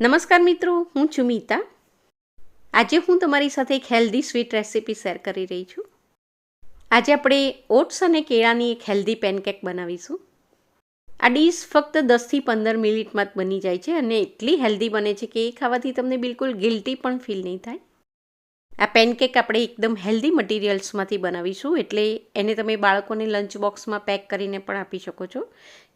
નમસ્કાર મિત્રો, હું છું મીતા. આજે હું તમારી સાથે એક હેલ્ધી સ્વીટ રેસીપી શેર કરી રહી છું. આજે આપણે ઓટ્સ અને કેળાની એક હેલ્ધી પેનકેક બનાવીશું. આ ડીશ ફક્ત દસથી પંદર મિનિટમાં જ બની જાય છે અને એટલી હેલ્ધી બને છે કે એ ખાવાથી તમને બિલકુલ ગિલ્ટી પણ ફીલ નહીં થાય. આ પેનકેક આપણે એકદમ હેલ્ધી મટીરિયલ્સમાંથી બનાવીશું, એટલે એને તમે બાળકોને લંચ બોક્સમાં પેક કરીને પણ આપી શકો છો.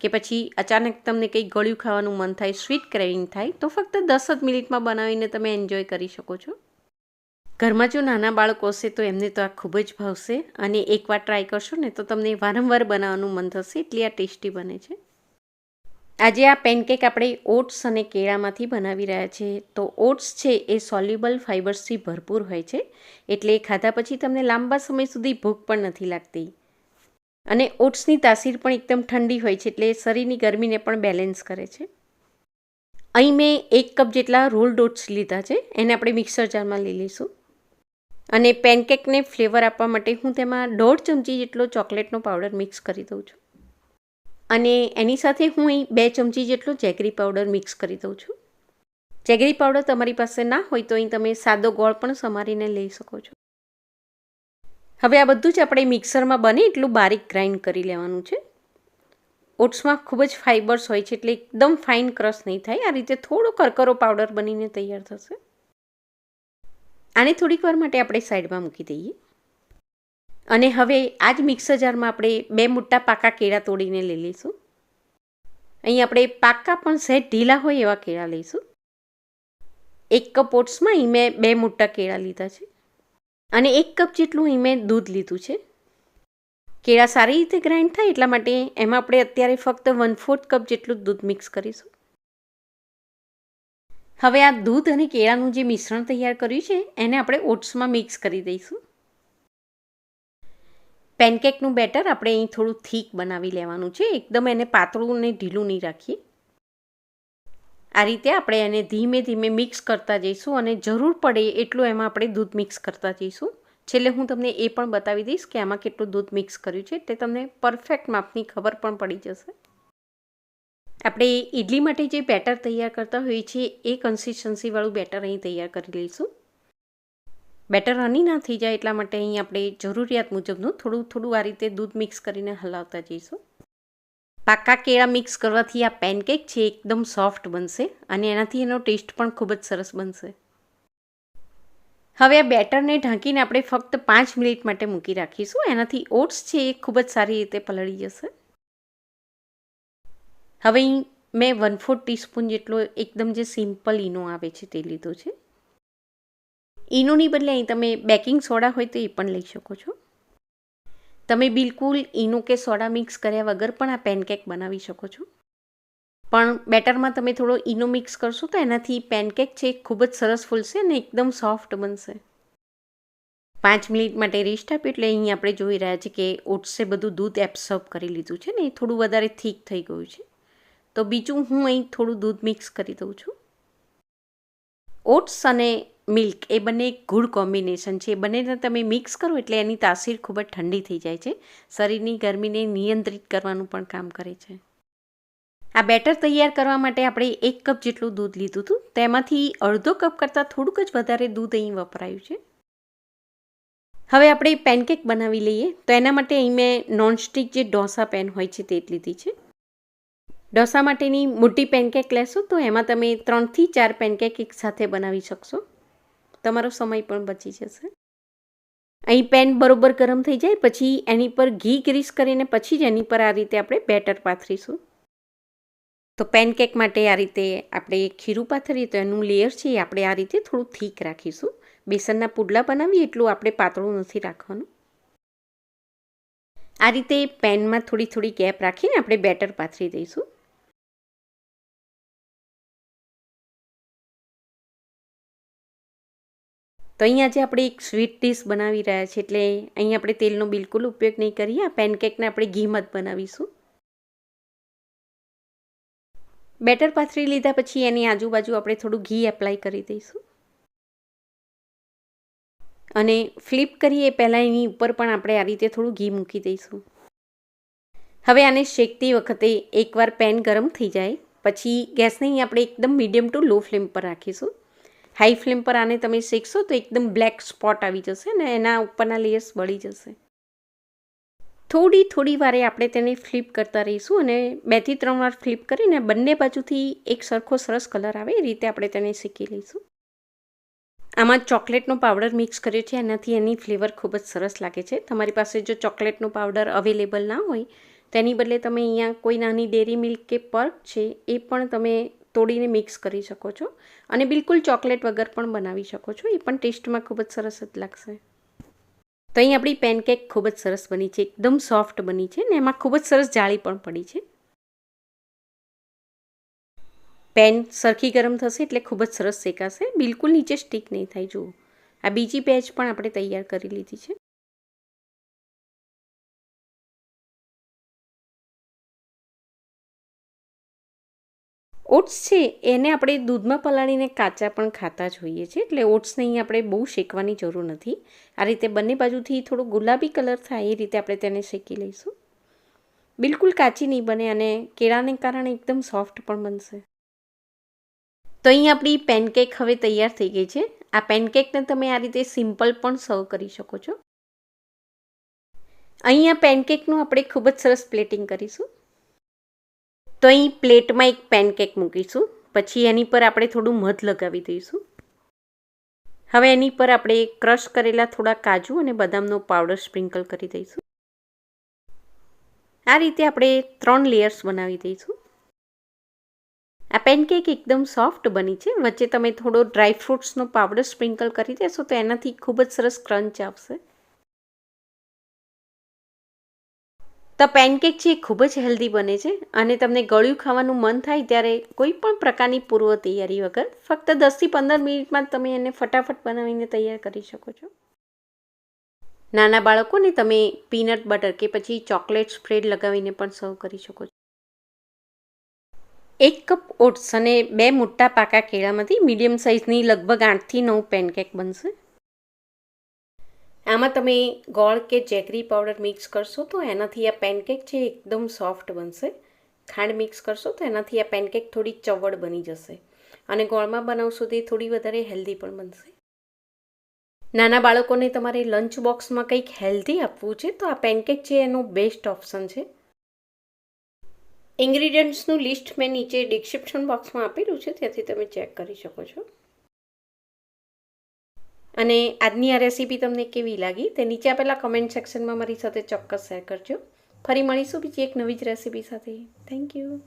કે પછી અચાનક તમને કંઈક ગળ્યું ખાવાનું મન થાય સ્વીટ ક્રેવિંગ થાય, તો ફક્ત દસ જ મિનિટમાં બનાવીને તમે એન્જોય કરી શકો છો. ઘરમાં જો નાના બાળકો હશે તો એમને તો આ ખૂબ જ ભાવશે. અને એકવાર ટ્રાય કરશો ને તો તમને વારંવાર બનાવવાનું મન થશે, એટલી આ ટેસ્ટી બને છે. આજે આ પેનકેક આપણે ઓટ્સ અને કેળામાંથી બનાવી રહ્યા છીએ તો ઓટ્સ છે એ સોલ્યુબલ ફાઇબર્સથી ભરપૂર હોય છે. એટલે ખાધા પછી તમને લાંબા સમય સુધી ભૂખ પણ નથી લાગતી. અને ઓટ્સની તાસીર પણ એકદમ ઠંડી હોય છે, એટલે શરીરની ગરમીને પણ બેલેન્સ કરે છે. અહીં મેં એક કપ જેટલા રોલ્ડ ઓટ્સ લીધા છે, એને આપણે મિક્સર જારમાં લઈ લઈશું. અને પેનકેકને ફ્લેવર આપવા માટે હું તેમાં દોઢ ચમચી જેટલો ચોકલેટનો પાવડર મિક્સ કરી દઉં છું. અને એની સાથે હું અહીં બે ચમચી જેટલો જેગરી પાવડર મિક્સ કરી દઉં છું. જેગરી પાવડર તમારી પાસે ના હોય તો અહીં તમે સાદો ગોળ પણ સમારીને લઈ શકો છો. હવે આ બધું જ આપણે મિક્સરમાં બને એટલું બારીક ગ્રાઇન્ડ કરી લેવાનું છે. ઓટ્સમાં ખૂબ જ ફાઇબર્સ હોય છે એટલે એકદમ ફાઇન ક્રશ નહીં થાય. આ રીતે થોડો કરકરો પાવડર બનીને તૈયાર થશે. આને થોડીક વાર માટે આપણે સાઈડમાં મૂકી દઈએ. અને હવે આ જ મિક્સર જારમાં આપણે બે મોટા પાકા કેળા તોડીને લઈ લઈશું. અહીં આપણે પાકા પણ સહેજ ઢીલા હોય એવા કેળા લઈશું. એક કપ ઓટ્સમાં અહીં મેં બે મોટા કેળા લીધા છે. અને એક કપ જેટલું અહીં મેં દૂધ લીધું છે. કેળા સારી રીતે ગ્રાઇન્ડ થાય એટલા માટે એમાં આપણે અત્યારે ફક્ત વન ફોર્થ કપ જેટલું દૂધ મિક્સ કરીશું. હવે આ દૂધ અને કેળાનું જે મિશ્રણ તૈયાર કર્યું છે, એને આપણે ઓટ્સમાં મિક્સ કરી દઈશું. પેનકેકનું બેટર આપણે અહીં થોડું થીક બનાવી લેવાનું છે. એકદમ એને પાતળું ને ઢીલું નહીં રાખીએ. આ રીતે આપણે એને ધીમે ધીમે મિક્સ કરતા જઈશું અને જરૂર પડે એટલું એમાં આપણે દૂધ મિક્સ કરતા જઈશું. છેલ્લે હું તમને એ પણ બતાવી દઈશ કે આમાં કેટલું દૂધ મિક્સ કર્યું છે. તે તમને પરફેક્ટ માપની ખબર પણ પડી જશે. આપણે ઇડલી માટે જે બેટર તૈયાર કરતા હોઈએ છીએ, એ કન્સિસ્ટન્સીવાળું બેટર અહીં તૈયાર કરી લઈશું. બેટર હની ના થઈ જાય એટલા માટે અહીં આપણે જરૂરિયાત મુજબનું થોડું થોડું આ રીતે દૂધ મિક્સ કરીને હલાવતા જઈશું. પાકા કેળા મિક્સ કરવાથી આ પેનકેક છે એકદમ સોફ્ટ બનશે અને એનાથી એનો ટેસ્ટ પણ ખૂબ જ સરસ બનશે. હવે આ બેટરને ઢાંકીને આપણે ફક્ત પાંચ મિનિટ માટે મૂકી રાખીશું. એનાથી ઓટ્સ છે એ ખૂબ જ સારી રીતે પલળી જશે. હવે મેં વન ફોર ટીસ્પૂન જેટલો એકદમ જે સિમ્પલ ઈનો આવે છે તે લીધો છે. ઈનોની બદલે અહીં તમે બેકિંગ સોડા હોય તો એ પણ લઈ શકો છો. તમે બિલકુલ ઈનો કે સોડા મિક્સ કર્યા વગર પણ આ પેનકેક બનાવી શકો છો. પણ બેટરમાં તમે થોડો ઈનો મિક્સ કરશો તો એનાથી પેનકેક છે ખૂબ જ સરસ ફૂલશે અને એકદમ સોફ્ટ બનશે. પાંચ મિનિટ માટે રેસ્ટ આપ્યું એટલે અહીં આપણે જોઈ રહ્યા છીએ કે ઓટ્સે બધું દૂધ એબ્સર્બ કરી લીધું છે ને એ થોડું વધારે થીક થઈ ગયું છે. તો બીજું હું અહીં થોડું દૂધ મિક્સ કરી દઉં છું. ઓટ્સ અને મિલ્ક, એ બંને એક ગુડ કોમ્બિનેશન છે. એ બંનેને તમે મિક્સ કરો એટલે એની તાસીર ખૂબ જ ઠંડી થઈ જાય છે. શરીરની ગરમીને નિયંત્રિત કરવાનું પણ કામ કરે છે. આ બેટર તૈયાર કરવા માટે આપણે એક કપ જેટલું દૂધ લીધું હતું. તેમાંથી અડધો કપ કરતાં થોડુંક જ વધારે દૂધ અહીં વપરાયું છે. હવે આપણે પેનકેક બનાવી લઈએ. તો એના માટે અહીં મેં નોનસ્ટિક જે ઢોસા પેન હોય છે તે જ લીધી છે. ઢોસા માટેની મોટી પેનકેક લેશો તો એમાં તમે ત્રણથી ચાર પેનકેક એક સાથે બનાવી શકશો. તમારો સમય પણ બચી જશે. અહીં પેન બરોબર ગરમ થઈ જાય, પછી એની પર ઘી ગ્રીસ કરીને પછી જ એની પર આ રીતે આપણે બેટર પાથરીશું. તો પેનકેક માટે આ રીતે આપણે ખીરું પાથરીએ તો એનું લેયર છે એ આપણે આ રીતે થોડું થીક રાખીશું. બેસનના પુડલા બનાવીએ એટલું આપણે પાતળું નથી રાખવાનું. આ રીતે પેનમાં થોડી થોડી ગેપ રાખીને આપણે બેટર પાથરી દઈશું. તો અહીં આજે આપણે એક સ્વીટ ડીશ બનાવી રહ્યા છીએ એટલે અહીં આપણે તેલનો બિલકુલ ઉપયોગ નહીં કરીએ. આ પેનકેકને આપણે ઘીમાં જ બનાવીશું. બેટર પાથરી લીધા પછી એની આજુબાજુ આપણે થોડું ઘી એપ્લાય કરી દઈશું. અને ફ્લિપ કરીએ પહેલાં એની ઉપર પણ આપણે આ રીતે થોડું ઘી મૂકી દઈશું. હવે આને શેકતી વખતે એકવાર પેન ગરમ થઈ જાય. પછી ગેસને અહીં આપણે એકદમ મીડિયમ ટુ લો ફ્લેમ પર રાખીશું. હાઈ ફ્લેમ પર આને તમે શેકશો તો એકદમ બ્લેક સ્પોટ આવી જશે ને એના ઉપરના લેયર્સ બળી જશે. થોડી થોડી વારે આપણે તેને ફ્લિપ કરતા રહીશું અને બેથી ત્રણ વાર ફ્લિપ કરીને બંને બાજુથી એક સરખો સરસ કલર આવે એ રીતે આપણે તેને શેકી લઈશું. આમાં ચોકલેટનો પાવડર મિક્સ કર્યો છે એનાથી એની ફ્લેવર ખૂબ જ સરસ લાગે છે. તમારી પાસે જો ચોકલેટનો પાવડર અવેલેબલ ના હોય, તેની બદલે તમે અહીંયા કોઈ નાની ડેરી મિલ્ક કે પર્ક છે, એ પણ તમે તોડીને મિક્સ કરી શકો છો અને બિલકુલ ચોકલેટ વગર પણ બનાવી શકો છો. એ પણ ટેસ્ટમાં ખૂબ જ સરસ જ લાગશે. તો અહીં આપણી પેનકેક ખૂબ જ સરસ બની છે, એકદમ સોફ્ટ બની છે ને એમાં ખૂબ જ સરસ જાળી પણ પડી છે. પેન સરખી ગરમ થશે એટલે ખૂબ જ સરસ શેકાશે. બિલકુલ નીચે સ્ટીક નહીં થાય, જુઓ. આ બીજી બેચ પણ આપણે તૈયાર કરી લીધી છે. ઓટ્સ છે, એને આપણે દૂધમાં પલાળીને કાચા પણ ખાતા જ હોઈએ છીએ. એટલે ઓટ્સને અહીં આપણે બહુ શેકવાની જરૂર નથી. આ રીતે બંને બાજુથી થોડો ગુલાબી કલર થાય, એ રીતે આપણે તેને શેકી લઈશું. બિલકુલ કાચી નહીં બને અને કેળાને કારણે એકદમ સોફ્ટ પણ બનશે. તો અહીં આપણી પેનકેક હવે તૈયાર થઈ ગઈ છે. આ પેનકેકને તમે આ રીતે સિમ્પલ પણ સર્વ કરી શકો છો. અહીંયા પેનકેકનું આપણે ખૂબ જ સરસ પ્લેટિંગ કરીશું. તો અહીં પ્લેટમાં એક પેનકેક મૂકીશું. પછી એની પર આપણે થોડું મધ લગાવી દઈશું. હવે એની પર આપણે ક્રશ કરેલા થોડા કાજુ અને બદામનો પાવડર સ્પ્રિંકલ કરી દઈશું. આ રીતે આપણે ત્રણ લેયર્સ બનાવી દઈશું. આ પેનકેક એકદમ સોફ્ટ બની છે. વચ્ચે તમે થોડો ડ્રાય ફ્રૂટ્સનો પાવડર સ્પ્રિંકલ કરી દેશો તો એનાથી ખૂબ જ સરસ ક્રંચ આવશે. તો પેનકેક છે એ ખૂબ જ હેલ્ધી બને છે અને તમને ગળ્યું ખાવાનું મન થાય ત્યારે કોઈ પણ પ્રકારની પૂર્વ તૈયારી વગર ફક્ત દસથી પંદર મિનિટમાં તમે એને ફટાફટ બનાવીને તૈયાર કરી શકો છો. નાના બાળકોને તમે પીનટ બટર કે પછી ચોકલેટ સ્પ્રેડ લગાવીને પણ સર્વ કરી શકો છો. એક કપ ઓટ્સ અને બે મોટા પાકા કેળામાંથી મીડિયમ સાઇઝની લગભગ આઠથી નવ પેનકેક બનશે. આમાં તમે ગોળ કે જેગરી પાવડર મિક્સ કરશો તો એનાથી આ પેનકેક છે એકદમ સોફ્ટ બનશે, ખાંડ મિક્સ કરશો તો એનાથી આ પેનકેક થોડી ચવડ બની જશે. અને ગોળમાં બનાવશો તે થોડી વધારે હેલ્ધી પણ બનશે. નાના બાળકોને તમારે લંચ બોક્સમાં કંઈક હેલ્ધી આપવું છે તો આ પેનકેક છે એનો બેસ્ટ ઓપ્શન છે. ઇન્ગ્રીડિયન્ટ્સનું લિસ્ટ મેં નીચે ડિસ્ક્રિપ્શન બોક્સમાં આપેલું છે, ત્યાંથી તમે ચેક કરી શકો છો. અને આજની આ રેસીપી તમને કેવી લાગી તે નીચે આપેલા કમેન્ટ સેક્શનમાં મારી સાથે ચોક્કસ શેર કરજો. ફરી મળીશું બીજી એક નવી જ રેસીપી સાથે. Thank you